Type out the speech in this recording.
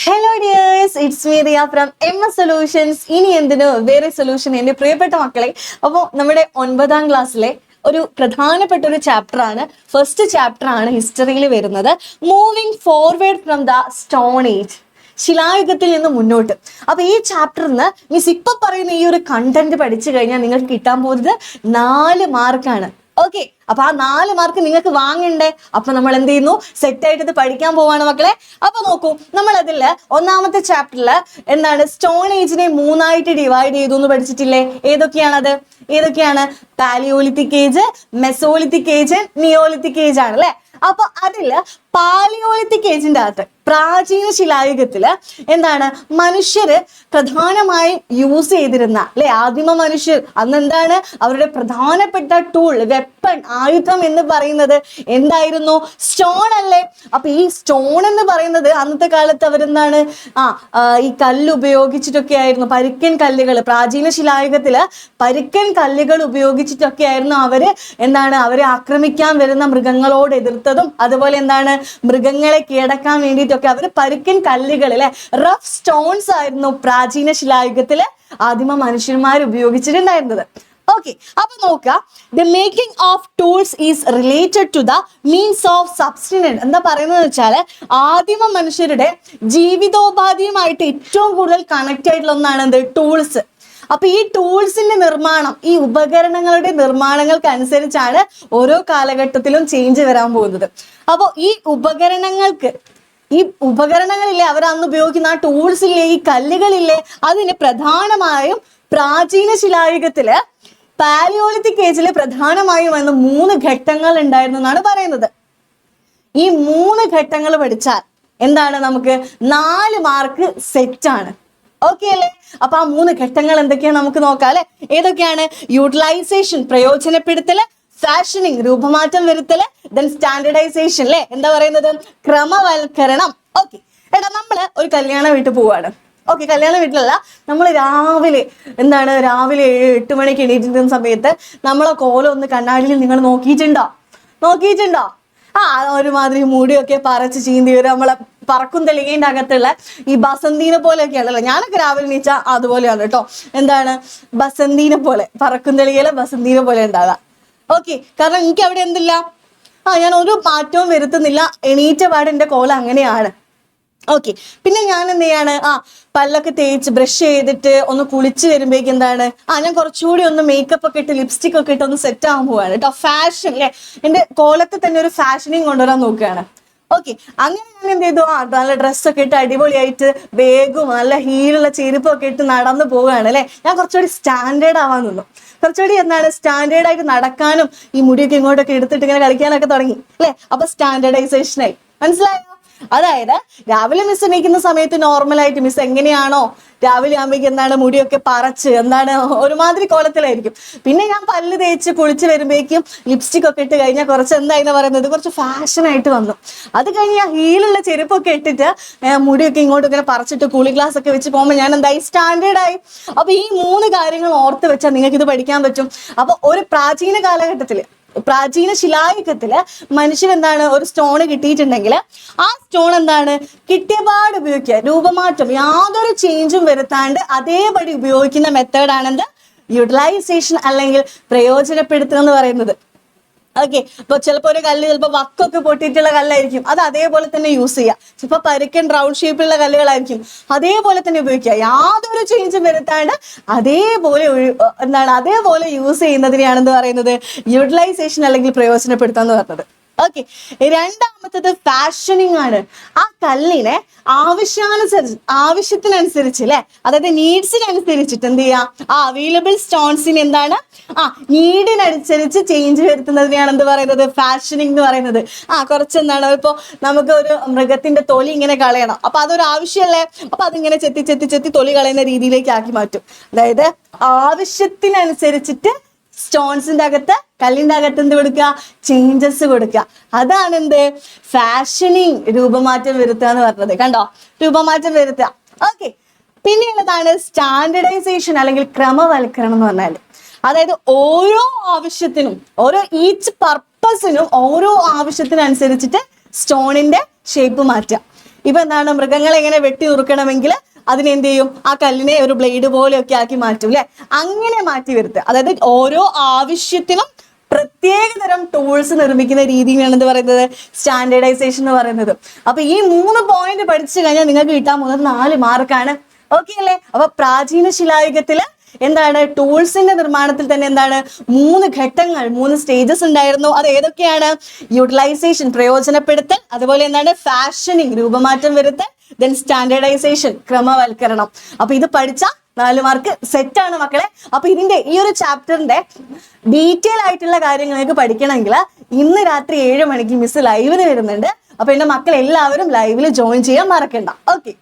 Hello dears it's me Riya from M S solutions ഇനി എന്തിനു വേറെ സൊല്യൂഷൻ എന്റെ പ്രിയപ്പെട്ട മക്കളെ? അപ്പോൾ നമ്മുടെ ഒൻപതാം ക്ലാസ്സിലെ ഒരു പ്രധാനപ്പെട്ട ഒരു ചാപ്റ്റർ ആണ് ഫസ്റ്റ് ചാപ്റ്റർ ആണ് ഹിസ്റ്ററിയിൽ വരുന്നത്. Moving forward from the stone age ശിലായുഗത്തിൽ നിന്ന് മുന്നോട്ട്. അപ്പൊ ഈ ചാപ്റ്ററിന് മിസ് ഇപ്പൊ പറയുന്ന ഈ ഒരു കണ്ടന്റ് പഠിച്ചു കഴിഞ്ഞാൽ നിങ്ങൾക്ക് കിട്ടാൻ പോകുന്നത് നാല് മാർക്കാണ് ഓക്കെ അപ്പൊ ആ നാല് മാർക്ക് നിങ്ങൾക്ക് വാങ്ങണ്ടേ. അപ്പൊ നമ്മൾ എന്ത് ചെയ്യുന്നു? സെറ്റ് ആയിട്ട് ഇത് പഠിക്കാൻ പോവാണ് മക്കളെ. അപ്പൊ നോക്കൂ നമ്മൾ അതിൽ ഒന്നാമത്തെ ചാപ്റ്ററിൽ എന്താണ്? സ്റ്റോൺ ഏജിനെ മൂന്നായിട്ട് ഡിവൈഡ് ചെയ്തു എന്ന് പഠിച്ചിട്ടില്ലേ? ഏതൊക്കെയാണത്? ഏതൊക്കെയാണ്? Paleolithic age mesolithic age neolithic age ആണ് അല്ലെ അപ്പൊ അതിൽ പാലിയോളിത്തിക് ഏജിന്റെ അകത്ത് പ്രാചീന ശിലായുഗത്തിൽ എന്താണ് മനുഷ്യര് പ്രധാനമായും യൂസ് ചെയ്തിരുന്ന അല്ലെ? ആദിമ മനുഷ്യർ അന്ന് എന്താണ് അവരുടെ പ്രധാനപ്പെട്ട ടൂൾ വെപ്പൺ ആയുധം എന്ന് പറയുന്നത് എന്തായിരുന്നു? സ്റ്റോൺ അല്ലേ? അപ്പൊ ഈ സ്റ്റോൺ എന്ന് പറയുന്നത് അന്നത്തെ കാലത്ത് അവരെന്താണ്? ആ ഈ കല്ല് ഉപയോഗിച്ചിട്ടൊക്കെ ആയിരുന്നു. പരുക്കൻ കല്ലുകൾ പ്രാചീന ശിലായുഗത്തിൽ പരുക്കൻ കല്ലുകൾ ഉപയോഗിച്ചിട്ടൊക്കെ ആയിരുന്നു അവർ എന്താണ് അവരെ ആക്രമിക്കാൻ വരുന്ന മൃഗങ്ങളോട് എതിർത്തതും അതുപോലെ എന്താണ് മൃഗങ്ങളെ കീഴടക്കാൻ വേണ്ടിയിട്ടൊക്കെ അവർ പരുക്കൻ കല്ലുകൾ അല്ലെ? റഫ് സ്റ്റോൺസ് ആയിരുന്നു പ്രാചീന ശിലായുഗത്തിൽ ആദിമ മനുഷ്യന്മാർ ഉപയോഗിച്ചിട്ടുണ്ടായിരുന്നത്. ഓക്കെ അപ്പൊ നോക്കുക. The making of tools is related to the means of subsistence എന്താ പറയുന്നത് വെച്ചാൽ ആദിമ മനുഷ്യരുടെ ജീവിതോപാധിയുമായിട്ട് ഏറ്റവും കൂടുതൽ കണക്ട് ആയിട്ടുള്ള ഒന്നാണ് എന്ത്? ടൂൾസ് അപ്പൊ ഈ ടൂൾസിന്റെ നിർമ്മാണം ഈ ഉപകരണങ്ങളുടെ നിർമ്മാണങ്ങൾക്കനുസരിച്ചാണ് ഓരോ കാലഘട്ടത്തിലും ചേഞ്ച് വരാൻ പോകുന്നത്. അപ്പോൾ ഈ ഉപകരണങ്ങൾക്ക് ഈ ഉപകരണങ്ങളില്ലേ അവർ അന്ന് ഉപയോഗിക്കുന്ന ആ ടൂൾസ് ഇല്ലേ ഈ കല്ലുകളില്ലേ അതിന് പ്രധാനമായും പ്രാചീന ശിലായുഗത്തിൽ പാലിയോളിത്തിക് ഏജിൽ പ്രധാനമായും വന്ന മൂന്ന് ഘട്ടങ്ങൾ ഉണ്ടായിരുന്നു എന്നാണ് പറയുന്നത്. ഈ മൂന്ന് ഘട്ടങ്ങൾ പഠിച്ചാൽ എന്താണ് നമുക്ക് നാല് മാർക്ക് സെറ്റാണ് ഓക്കെ അല്ലേ? അപ്പൊ ആ മൂന്ന് ഘട്ടങ്ങൾ എന്തൊക്കെയാണ് നമുക്ക് നോക്കാം അല്ലെ? ഏതൊക്കെയാണ്? യൂട്ടിലൈസേഷൻ പ്രയോജനപ്പെടുത്തൽ ഫാഷനിങ് രൂപമാറ്റം വരുത്തൽ ദെൻ സ്റ്റാൻഡർഡൈസേഷൻ അല്ലെ? എന്താ പറയുന്നത്? ക്രമവൽക്കരണം. ഓക്കെ എടാ നമ്മൾ ഒരു കല്യാണ വീട്ടിൽ പോവാണ്. ഓക്കെ കല്യാണ വീട്ടിലല്ല നമ്മൾ രാവിലെ എന്താണ് രാവിലെ എട്ട് മണിക്ക് എണീറ്റിരുന്ന സമയത്ത് നമ്മളെ കോലം ഒന്ന് കണ്ണാടിയിൽ നിങ്ങൾ നോക്കിയിട്ടുണ്ടോ? നോക്കിയിട്ടുണ്ടോ? ആ ഒരുമാതിരി മുടിയൊക്കെ പറിച്ച് ചീന്തി വരും നമ്മളെ. പറക്കും തെളികേന്റെ അകത്തുള്ള ഈ ബസന്തീനെ പോലെയൊക്കെയാണല്ലോ. ഞാനൊക്കെ രാവിലെ എണീച്ചാൽ അതുപോലെയാണ് കേട്ടോ. എന്താണ്? ബസന്തീനെ പോലെ. പറക്കും തെളികയിലെ ബസന്തീനെ പോലെ ഉണ്ടാകാം ഓക്കെ കാരണം എനിക്ക് അവിടെ എന്തില്ല? ആ ഞാൻ ഒരു മാറ്റവും വരുത്തുന്നില്ല. എണീറ്റ പാട് എന്റെ കോലം അങ്ങനെയാണ്. ഓക്കെ പിന്നെ ഞാൻ എന്ത് ചെയ്യാണ്? ആ പല്ലൊക്കെ തേച്ച് ബ്രഷ് ചെയ്തിട്ട് ഒന്ന് കുളിച്ച് വരുമ്പോഴേക്ക് എന്താണ്? ആ ഞാൻ കുറച്ചുകൂടി ഒന്ന് മേക്കപ്പ് ഒക്കെ ഇട്ട് ലിപ്സ്റ്റിക് ഒക്കെ ഇട്ട് ഒന്ന് സെറ്റ് ആകാൻ പോവാണ്. കേട്ടോ ഫാഷൻ അല്ലേ എന്റെ കോലത്തെ തന്നെ ഒരു ഫാഷനിങ് കൊണ്ടുവരാൻ നോക്കുകയാണ്. ഓക്കെ അങ്ങനെ ഞാൻ എന്ത് ചെയ്തു ആ നല്ല ഡ്രസ്സൊക്കെ ഇട്ട് അടിപൊളിയായിട്ട് വേഗം നല്ല ഹീലുള്ള ചെരുപ്പൊക്കെ ഇട്ട് നടന്നു പോവുകയാണ് അല്ലെ? ഞാൻ കുറച്ചുകൂടി സ്റ്റാൻഡേർഡ് ആവാൻ നിന്നു. കുറച്ചുകൂടി എന്താണ്? സ്റ്റാൻഡേർഡ് ആയിട്ട് നടക്കാനും ഈ മുടിയൊക്കെ ഇങ്ങോട്ടൊക്കെ എടുത്തിട്ട് ഇങ്ങനെ കളിക്കാനൊക്കെ തുടങ്ങി അല്ലെ? അപ്പൊ സ്റ്റാൻഡേർഡൈസേഷനായി മനസ്സിലായോ? അതായത് രാവിലെ മിസ് എണീക്കുന്ന സമയത്ത് നോർമൽ ആയിട്ട് മിസ് എങ്ങനെയാണോ രാവിലെ ആകുമ്പോൾ എന്താണ് മുടിയൊക്കെ പറച്ച് എന്താണ് ഒരുമാതിരി കോലത്തിലായിരിക്കും. പിന്നെ ഞാൻ പല്ല് തേച്ച് കുളിച്ച് വരുമ്പോഴേക്കും ലിപ്സ്റ്റിക് ഒക്കെ ഇട്ട് കഴിഞ്ഞാൽ കുറച്ച് എന്തായിരുന്നു പറയുന്നത് കുറച്ച് ഫാഷൻ ആയിട്ട് വന്നു. അത് കഴിഞ്ഞ് ഞാൻ ഹീലുള്ള ചെരുപ്പൊക്കെ ഇട്ടിട്ട് മുടിയൊക്കെ ഇങ്ങോട്ട് ഇങ്ങനെ പറിച്ചിട്ട് കൂളി ഗ്ലാസ് ഒക്കെ വെച്ച് പോകുമ്പോൾ ഞാൻ എന്തായി? സ്റ്റാൻഡേർഡായി അപ്പൊ ഈ മൂന്ന് കാര്യങ്ങൾ ഓർത്ത് വെച്ചാൽ നിങ്ങൾക്ക് ഇത് പഠിക്കാൻ പറ്റും. അപ്പൊ ഒരു പ്രാചീന കാലഘട്ടത്തിൽ പ്രാചീന ശിലായുഗത്തിൽ മനുഷ്യൻ എന്താണ് ഒരു സ്റ്റോൺ കിട്ടിയിട്ടുണ്ടെങ്കിൽ ആ സ്റ്റോൺ എന്താണ് കിട്ടിയപാട് ഉപയോഗിക്കുക. രൂപമാറ്റം യാതൊരു ചേഞ്ചും വരുത്താണ്ട് അതേപടി ഉപയോഗിക്കുന്ന മെത്തേഡാണ് എന്ത് യൂട്ടിലൈസേഷൻ അല്ലെങ്കിൽ പ്രയോജനപ്പെടുത്തുക എന്ന് പറയുന്നത്. ഓക്കെ ഇപ്പൊ ചിലപ്പോ ഒരു കല്ല് ചിലപ്പോ വക്കൊക്കെ പൊട്ടിയിട്ടുള്ള കല്ലായിരിക്കും. അത് അതേപോലെ തന്നെ യൂസ് ചെയ്യുക ചിലപ്പോ പരുക്കൻ റൗണ്ട് ഷേപ്പിലുള്ള കല്ലുകളായിരിക്കും. അതേപോലെ തന്നെ ഉപയോഗിക്കുക. യാതൊരു ചേഞ്ചും വരുത്താണ്ട് അതേപോലെ എന്താണ് അതേപോലെ യൂസ് ചെയ്യുന്നതിനെയാണെന്ന് പറയുന്നത്? യൂട്ടിലൈസേഷൻ അല്ലെങ്കിൽ പ്രയോജനപ്പെടുത്തുക എന്ന് പറഞ്ഞത്. ഓക്കെ രണ്ടാമത്തത് ഫാഷനിങ് ആണ്. ആ കല്ലിനെ ആവശ്യാനുസരിച്ച് ആവശ്യത്തിനനുസരിച്ച് അല്ലെ അതായത് നീഡ്സിനനുസരിച്ചിട്ട് എന്ത് ചെയ്യാം? ആ അവൈലബിൾ സ്റ്റോൺസിന് എന്താണ്? ആ നീഡിനനുസരിച്ച് ചേഞ്ച് വരുത്തുന്നതിനെയാണ് എന്ത് പറയുന്നത്? ഫാഷനിങ് എന്ന് പറയുന്നത്. ആ കുറച്ച് എന്താണ് ഇപ്പോൾ നമുക്ക് ഒരു മൃഗത്തിന്റെ തൊലി ഇങ്ങനെ കളയണം. അപ്പൊ അതൊരു ആവശ്യമല്ലേ? അപ്പൊ അതിങ്ങനെ ചെത്തി ചെത്തി ചെത്തി തൊലി കളയുന്ന രീതിയിലേക്ക് ആക്കി മാറ്റും. അതായത് ആവശ്യത്തിനനുസരിച്ചിട്ട് സ്റ്റോൺസിന്റെ അകത്ത് കല്ലിന്റെ അകത്ത് എന്ത് കൊടുക്കുക? ചേഞ്ചസ് കൊടുക്കുക. അതാണ് എന്ത്? ഫാഷനിങ് രൂപമാറ്റം വരുത്തുക എന്ന് പറഞ്ഞത്. കണ്ടോ? രൂപമാറ്റം വരുത്തുക. ഓക്കെ പിന്നെയുള്ളതാണ് സ്റ്റാൻഡർഡൈസേഷൻ അല്ലെങ്കിൽ ക്രമവൽക്കരണം എന്ന് പറഞ്ഞാൽ അതായത് ഓരോ ആവശ്യത്തിനും ഓരോ ഈച്ച് പർപ്പസിനും ഓരോ ആവശ്യത്തിനനുസരിച്ചിട്ട് സ്റ്റോണിന്റെ ഷേപ്പ് മാറ്റുക. ഇപ്പൊ എന്താണ്? മൃഗങ്ങളെ എങ്ങനെ വെട്ടി നുറുക്കണമെങ്കിൽ അതിനെന്ത് ചെയ്യും ആ കല്ലിനെ ഒരു ബ്ലേഡ് പോലെയൊക്കെ ആക്കി മാറ്റും അല്ലെ അങ്ങനെ മാറ്റി വരുത്തുക അതായത് ഓരോ ആവശ്യത്തിനും പ്രത്യേക തരം ടൂൾസ് നിർമ്മിക്കുന്ന രീതിയിലാണ് എന്ത് പറയുന്നത്? സ്റ്റാൻഡേർഡൈസേഷൻ എന്ന് പറയുന്നത്. അപ്പൊ ഈ മൂന്ന് പോയിന്റ് പഠിച്ചു കഴിഞ്ഞാൽ നിങ്ങൾക്ക് കിട്ടാൻ പോകുന്നത് നാല് മാർക്കാണ് ഓക്കെ അല്ലേ? അപ്പൊ പ്രാചീന ശിലായുഗത്തിൽ എന്താണ് ടൂൾസിന്റെ നിർമ്മാണത്തിൽ തന്നെ എന്താണ് മൂന്ന് ഘട്ടങ്ങൾ മൂന്ന് സ്റ്റേജസ് ഉണ്ടായിരുന്നു. അത് ഏതൊക്കെയാണ്? യൂട്ടിലൈസേഷൻ പ്രയോജനപ്പെടുത്തൽ അതുപോലെ എന്താണ് ഫാഷനിങ് രൂപമാറ്റം വരുത്തൽ ദെൻ സ്റ്റാൻഡേർഡൈസേഷൻ ക്രമവൽക്കരണം. അപ്പൊ ഇത് പഠിച്ച നാല് മാർക്ക് സെറ്റ് ആണ് മക്കളെ. അപ്പൊ ഇതിന്റെ ഈ ഒരു ചാപ്റ്ററിന്റെ ഡീറ്റെയിൽ ആയിട്ടുള്ള കാര്യങ്ങൾ നിങ്ങൾക്ക് പഠിക്കണമെങ്കിൽ ഇന്ന് രാത്രി ഏഴ് മണിക്ക് മിസ് ലൈവിന് വരുന്നുണ്ട്. അപ്പൊ എന്റെ മക്കൾ എല്ലാവരും ലൈവിൽ ജോയിൻ ചെയ്യാൻ മറക്കണ്ട. ഓക്കെ